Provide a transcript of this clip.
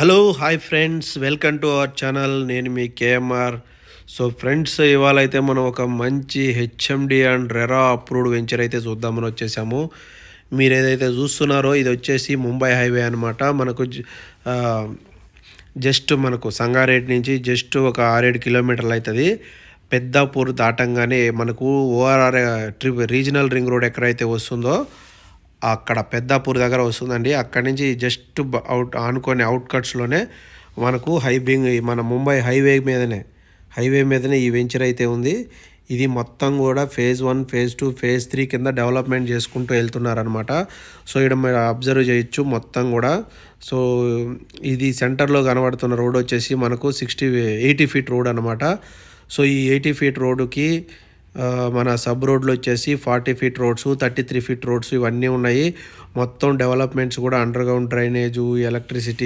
Hello hi friends. Welcome to our channel. నేను మీ KMR. So friends ఇవాళ అయితే మనం ఒక మంచి HMD and RERA approved venture అయితే చూద్దామని వచ్చేసాము. మీరు ఏదైతే చూస్తున్నారో ఇది వచ్చేసి ముంబై హైవే అనమాట మనకు జస్ట్ మనకు సంగారెడ్డి నుంచి జస్ట్ ఒక ఆరేడు కిలోమీటర్లు అవుతుంది పెద్దాపూర్ దాటంగానే మనకు ORR trip regional ring road ఎక్కడైతే వస్తుందో అక్కడ పెద్దాపూర్ దగ్గర వస్తుందండి. అక్కడి నుంచి జస్ట్ అవుట్ ఆనుకొని అవుట్కట్స్లోనే మనకు హైబింగ్ మన ముంబై హైవే మీదనే హైవే మీదనే ఈ వెంచర్ అయితే ఉంది. ఇది మొత్తం కూడా phase one phase two phase three కింద డెవలప్మెంట్ చేసుకుంటూ వెళ్తున్నారనమాట సో ఇక్కడ మీరు అబ్జర్వ్ చేయొచ్చు మొత్తం కూడా. సో ఇది సెంటర్లో కనబడుతున్న రోడ్ వచ్చేసి మనకు సిక్స్టీ ఎయిటీ ఫీట్ రోడ్ అనమాట సో ఈ ఎయిటీ ఫీట్ రోడ్డుకి మన సబ్ రోడ్లు వచ్చేసి forty feet roads thirty three feet roads ఇవన్నీ ఉన్నాయి. మొత్తం డెవలప్మెంట్స్ కూడా అండర్ గ్రౌండ్ డ్రైనేజు ఎలక్ట్రిసిటీ